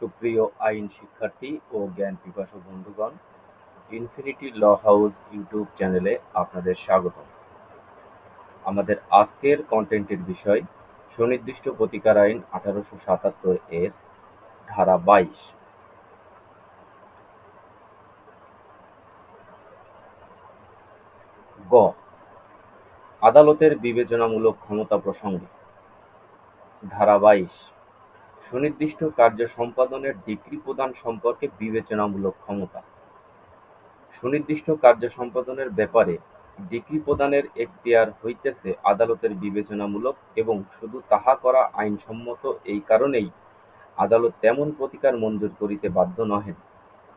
সুপ্রিয় আইন শিক্ষার্থী ও জ্ঞান পিপাসু বন্ধুগণ ইনফিনিটি ল হাউস ইউটিউব চ্যানেলে আপনাদের স্বাগত আমাদের আজকের কন্টেন্টের বিষয়, সুনির্দিষ্ট প্রতিকার আইন আঠারোশো সাতাত্তর এর ধারা বাইশ। গ, আদালতের বিবেচনামূলক ক্ষমতা প্রসঙ্গে। ধারা বাইশ সুনির্দিষ্ট কার্য সম্পাদনের ডিগ্রি প্রদান সম্পর্কে বিবেচনামূলক ক্ষমতা। সুনির্দিষ্ট কার্য সম্পাদনের ব্যাপারে ডিক্রি প্রদানের এখতিয়ার হইতেছে আদালতের বিবেচনামূলক এবং শুধু তাহা করা আইনসম্মত এই কারণেই আদালত তেমন প্রতিকার মঞ্জুর করিতে বাধ্য নহেন।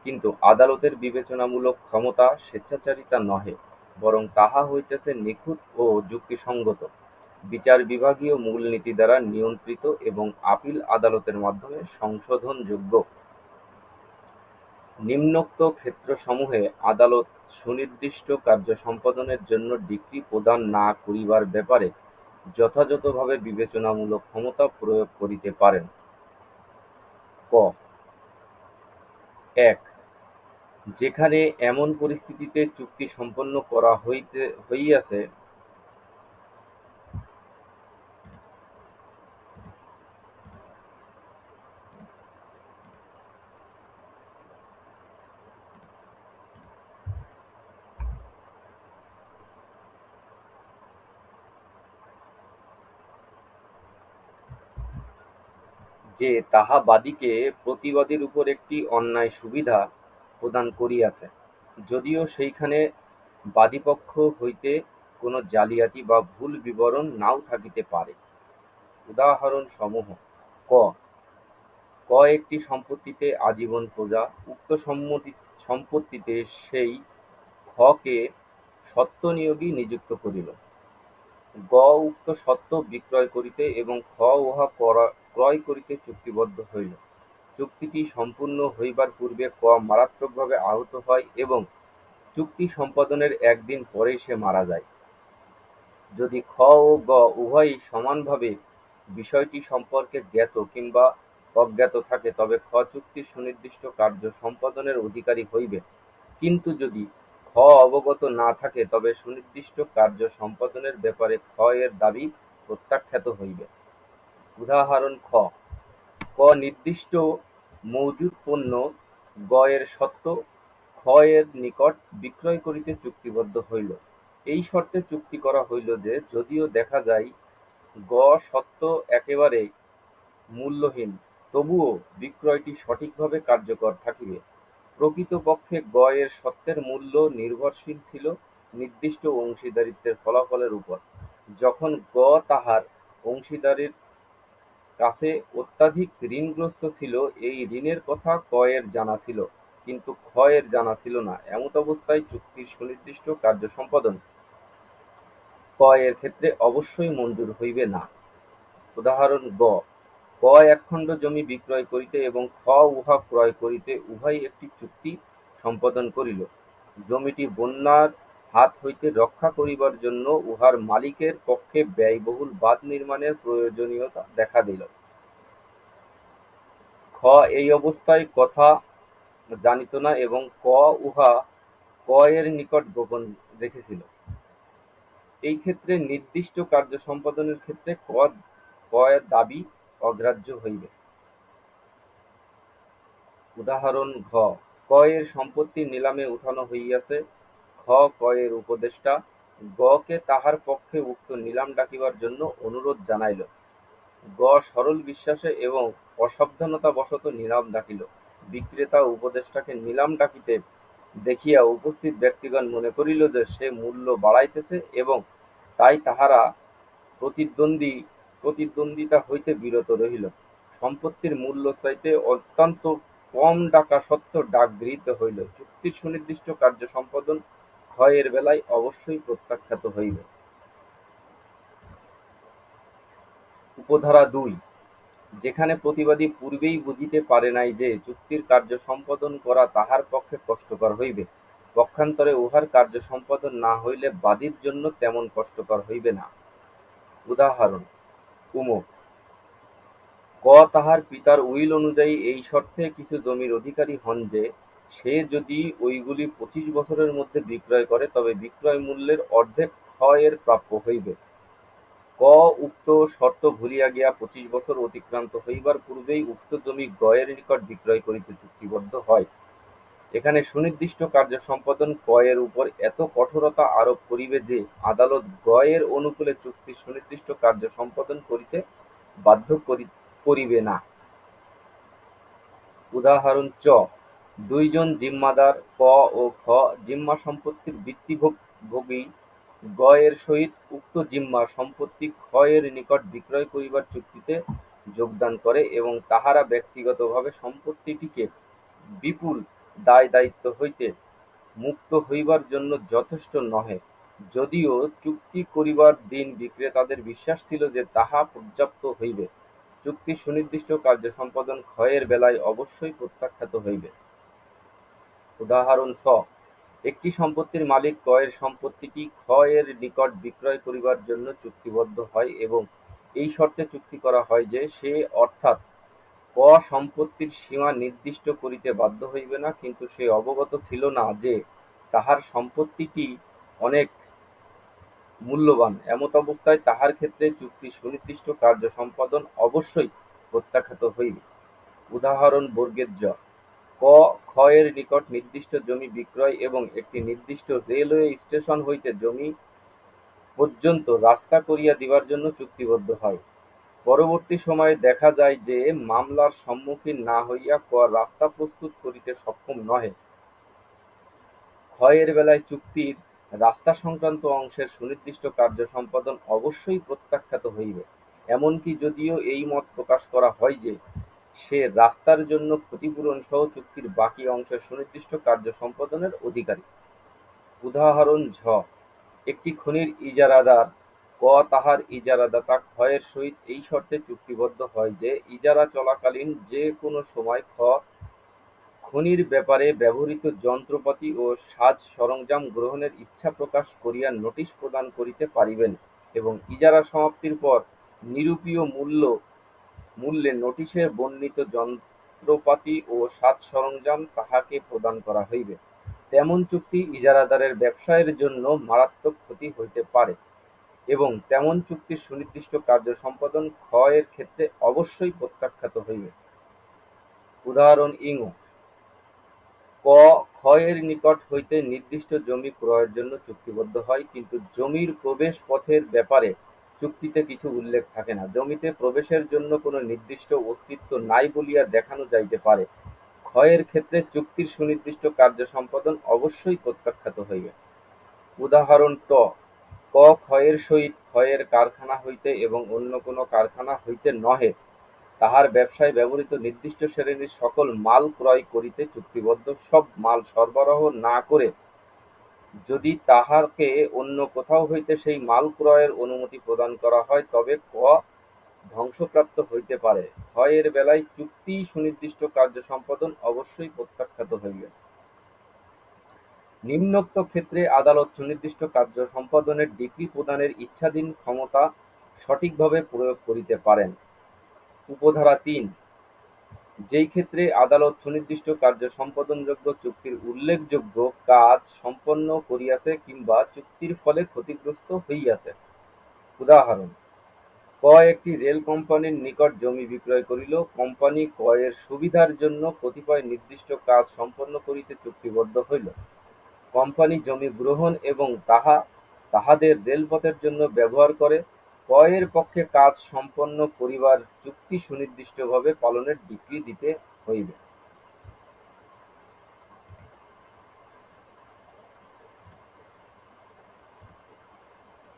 কিন্তু আদালতের বিবেচনামূলক ক্ষমতা স্বেচ্ছাচারিতা নহে, বরং তাহা হইতেছে নিখুঁত ও যুক্তিসঙ্গত। বিচার বিভাগীয় মূলনীতি দ্বারা নিয়ন্ত্রিত এবং আপিল আদালতের মাধ্যমে সংশোধনযোগ্য। নিম্নোক্ত ক্ষেত্রসমূহে আদালত সুনির্দিষ্ট কার্য সম্পাদনের জন্য ডিক্রি প্রদান না করিবার ব্যাপারে যথাযথভাবে বিবেচনামূলক ক্ষমতা প্রয়োগ করিতে পারেন। ক। এক। যেখানে এমন পরিস্থিতিতে চুক্তি সম্পন্ন করা হইতে, হইয়াছে যে তাহা বাদীকে প্রতিবাদীর উপর একটি অন্যায় সুবিধা প্রদান করিয়াছে, যদিও সেইখানে বাদীপক্ষ হইতে কোন জালিয়াতি বা ভুল বিবরণ নাও থাকিতে পারে। উদাহরণসমূহ ক ক একটি সম্পত্তিতে আজীবন প্রজা উক্ত সম্মতি সম্পত্তিতে সেই খকে সত্ত্ব নিয়োগী নিযুক্ত করিল। গ উক্ত সত্ত্ব বিক্রয় করিতে এবং খ উহা ক্রয় করিতে চুক্তিবদ্ধ হইল। চুক্তিটি সম্পূর্ণ হইবার পূর্বে ক মারাত্মকভাবে আহত হয় এবং চুক্তি সম্পাদনের একদিন পরেই সে মারা যায়। যদি খ ও গ উভয়ই সমানভাবে বিষয়টি সম্পর্কে জ্ঞাত কিংবা অজ্ঞাত থাকে তবে খ চুক্তির সুনির্দিষ্ট কার্য সম্পাদনের অধিকারী হইবে, কিন্তু যদি খ অবগত না থাকে তবে সুনির্দিষ্ট কার্য সম্পাদনের ব্যাপারে খ এর দাবি প্রত্যাখ্যাত হইবে। উদাহরণ খ ক নির্দিষ্ট মজুদ পণ্য গ এর সত্ত্ব খ এর নিকট বিক্রয় করিতে চুক্তিবদ্ধ হইল। এই শর্তে চুক্তি করা হইল যে, যদিও দেখা যায় গ সত্ত্ব একেবারে মূল্যহীন, তবুও বিক্রয়টি সঠিকভাবে কার্যকর থাকিবে। প্রকৃতপক্ষে গ এর সত্ত্বের মূল্য নির্ভরশীল ছিল নির্দিষ্ট অংশীদারিত্বের ফলাফলের উপর। যখন গ তাহার অংশীদারের কাছে অত্যধিক ঋণগ্রস্ত ছিল, এই ঋণের কথা ক এর জানা ছিল, কিন্তু খ এর জানা ছিল না, এমতাবস্থায় চুক্তির সুনির্দিষ্ট কার্য সম্পাদন ক এর ক্ষেত্রে অবশ্যই মঞ্জুর হইবে না। উদাহরণ গ ক একখণ্ড জমি বিক্রয় করিতে এবং খ উহা ক্রয় করিতে উভয়ই একটি চুক্তি সম্পাদন করিল। জমিটি বন্যার হাত হইতে রক্ষা করিবার জন্য উহার মালিকের পক্ষে ব্যয়বহুল বাঁধ নির্মাণের প্রয়োজনীয়তা দেখা দিল। খ এই অবস্থায় কথা জানিত না এবং ক উহা ক এর নিকট গোপন রেখেছিল। এই ক্ষেত্রে নির্দিষ্ট কার্য সম্পাদনের ক্ষেত্রে ক এর দাবি অগ্রাহ্য হইবে। উদাহরণ ঘ ক এর সম্পত্তি নিলামে উঠানো হইয়াছে, খ ক এর উপদেষ্টা গ কে তাহার পক্ষে উক্ত নিলাম ডাকিবার জন্য অনুরোধ জানাইল। গ সরল বিশ্বাসে এবং অসাবধানতাবশত নিলাম ডাকিল। বিক্রেতা উপদেষ্টাকে নিলাম ডাকিতে দেখিয়া উপস্থিত ব্যক্তিগণ মনে করিল যে, সে মূল্য বাড়াইতেছে এবং তাই তাহারা প্রতিদ্বন্দ্বিতা হইতে বিরত রহিল। সম্পত্তির মূল্য চাইতে অত্যন্ত কম ডাকা সত্ত্বেও ডাক গৃহীত হইল। চুক্তির সুনির্দিষ্ট কার্য সম্পাদন এর বেলায় অবশ্যই প্রত্যাখ্যাত হইবে। উপধারা দুই যেখানে প্রতিবাদী পূর্বেই বুঝিতে পারে নাই যে, চুক্তির কার্য সম্পাদন করা তাহার পক্ষে কষ্টকর হইবে, পক্ষান্তরে উহার কার্য সম্পাদন না হইলে বাদীর জন্য তেমন কষ্টকর হইবে না। উদাহরণ উম ক তাহার পিতার উইল অনুযায়ী এই শর্তে কিছু জমির অধিকারী হন যে, সে যদি ঐগুলি পঁচিশ বছরের মধ্যে বিক্রয় করে তবে বিক্রয় মূল্যের অর্ধেক এর প্রাপ্য হইবে। ক উক্ত শর্ত ভুলিয়া গিয়া পঁচিশ বছর অতিক্রান্ত হইবার পূর্বেই উক্ত জমি গয়ের নিকট বিক্রয় করিতে চুক্তিবদ্ধ হয়। এখানে সুনির্দিষ্ট কার্য সম্পাদন ক এর উপর এত কঠোরতা আরোপ করিবে যে, আদালত এর অনুকূলে চুক্তির সুনির্দিষ্ট কার্য সম্পাদন করিতে বাধ্য করিবে না। উদাহরণ চ দুইজন জিম্মাদার ক ও খ জিম্মা সম্পত্তির বৃত্তিভোগী গ এর সহিত উক্ত জিম্মা সম্পত্তি এর নিকট বিক্রয় করিবার চুক্তিতে যোগদান করে এবং তাহারা ব্যক্তিগতভাবে সম্পত্তিটিকে বিপুল দায়-দায়িত্ব হইতে মুক্ত হইবার জন্য যথেষ্ট নহে, যদিও চুক্তি করিবার দিন বিক্রেতাদের বিশ্বাস ছিল যে তাহা পর্যাপ্ত হইবে, চুক্তির সুনির্দিষ্ট কার্য সম্পাদন ক্ষয়ের বেলায় অবশ্যই প্রত্যাখ্যাত হইবে। উদাহরণ ছ একটি সম্পত্তির মালিক ক্রয়ের সম্পত্তিটি এর নিকট বিক্রয় করিবার জন্য চুক্তিবদ্ধ হয় এবং এই শর্তে চুক্তি করা হয় যে, সে অর্থাৎ ক সম্পত্তির সীমা নির্দিষ্ট করিতে বাধ্য হইবে না, কিন্তু সে অবগত ছিল না যে, তাহার সম্পত্তিটি অনেক মূল্যবান, এমত অবস্থায় তাহার ক্ষেত্রে চুক্তির সুনির্দিষ্ট কার্য সম্পাদন অবশ্যই প্রত্যাখ্যাত হইবে। উদাহরণ বর্গের জ ক এর নিকট নির্দিষ্ট জমি বিক্রয় এবং একটি নির্দিষ্ট রেলওয়ে স্টেশন হইতে জমি পর্যন্ত রাস্তা করিয়া দিবার জন্য চুক্তিবদ্ধ হয়। পরবর্তী সময়ে দেখা যায় যে, মামলার সম্মুখীন না হইয়া ক রাস্তা প্রস্তুত করিতে সক্ষম নহে। এর বেলায় চুক্তির রাস্তা সংক্রান্ত অংশের সুনির্দিষ্ট কার্য সম্পাদন অবশ্যই প্রত্যাখ্যাত হইবে, এমনকি যদিও এই মত প্রকাশ করা হয় যে, সে রাস্তার জন্য ক্ষতিপূরণ সহ চুক্তির বাকী অংশের সুনির্দিষ্ট কার্য সম্পাদনের অধিকারী। উদাহরণ ঝ একটি খনির ইজারাদার ক তাহার ইজারাদাতা এর সহিত এই শর্তে চুক্তিবদ্ধ হয় যে, ইজারা চলাকালীন যে কোন সময় খ খনির ব্যাপারে ব্যবহৃত যন্ত্রপাতি ও সাজ-সরঞ্জাম গ্রহণের ইচ্ছা প্রকাশ করিয়া নোটিশ প্রদান করিতে পারিবেন এবং ইজারা সমাপ্তির পর নিরূপীয় মূল্য মূল্যে নোটিশে বর্ণিত যন্ত্রপাতি ও সাজ-সরঞ্জাম তাহাকে প্রদান করা হইবে। তেমন চুক্তি ইজারাদারের ব্যবসায়ের জন্য মারাত্মক ক্ষতি হইতে পারে এবং তেমন চুক্তির সুনির্দিষ্ট কার্য সম্পাদন খ এর ক্ষেত্রে অবশ্যই প্রত্যাখ্যাত হইবে। উদাহরণ ইঙ ক খ এর নিকট হইতে নির্দিষ্ট জমি ক্রয়ের জন্য চুক্তিবদ্ধ হয়, কিন্তু জমির প্রবেশ পথের ব্যাপারে চুক্তিতে কিছু উল্লেখ থাকে না। জমিতে প্রবেশের জন্য কোন নির্দিষ্ট অস্তিত্ব নাই বলিয়া দেখানো যাইতে পারে। এর ক্ষেত্রে চুক্তির সুনির্দিষ্ট কার্য সম্পাদন অবশ্যই প্রত্যাখ্যাত হইবে। উদাহরণ ট ক খ এর সহিত এর কারখানা হইতে এবং অন্য কোন কারখানা হইতে নহে, তাহার ব্যবসায় ব্যবহৃত নির্দিষ্ট শ্রেণির সকল মাল ক্রয় করিতে চুক্তিবদ্ধ, সব মাল সরবরাহ না করে যদি তাহাকে অন্য কোথাও হইতে সেই মাল ক্রয়ের অনুমতি প্রদান করা হয়, তবে ক ধ্বংসপ্রাপ্ত হইতে পারে। এর বেলায় চুক্তি সুনির্দিষ্ট কার্য সম্পাদন অবশ্যই প্রত্যাখ্যাত হইবে। নিম্নোক্ত ক্ষেত্রে আদালত সুনির্দিষ্ট কার্য সম্পাদনের ডিক্রি প্রদানের ইচ্ছাধীন ক্ষমতা সঠিকভাবে প্রয়োগ করিতে পারেন। উপধারা তিন, যেই ক্ষেত্রে আদালত সুনির্দিষ্ট কার্য সম্পাদনযোগ্য চুক্তির উল্লেখযোগ্য কাজ সম্পন্ন করিয়াছে কিংবা চুক্তির ফলে ক্ষতিগ্রস্ত হইয়াছে। উদাহরণ ক একটি রেল কোম্পানির নিকট জমি বিক্রয় করিল। কোম্পানি ক এর সুবিধার জন্য কতিপয় নির্দিষ্ট কাজ সম্পন্ন করিতে চুক্তিবদ্ধ হইল। কোম্পানি জমি গ্রহণ এবং তাহা, তাহাদের রেলপথের জন্য ব্যবহার করে। ক্রয়ের পক্ষে কাজ সম্পন্ন করিবার চুক্তি সুনির্দিষ্টভাবে পালনের ডিক্রি দিতে হইবে।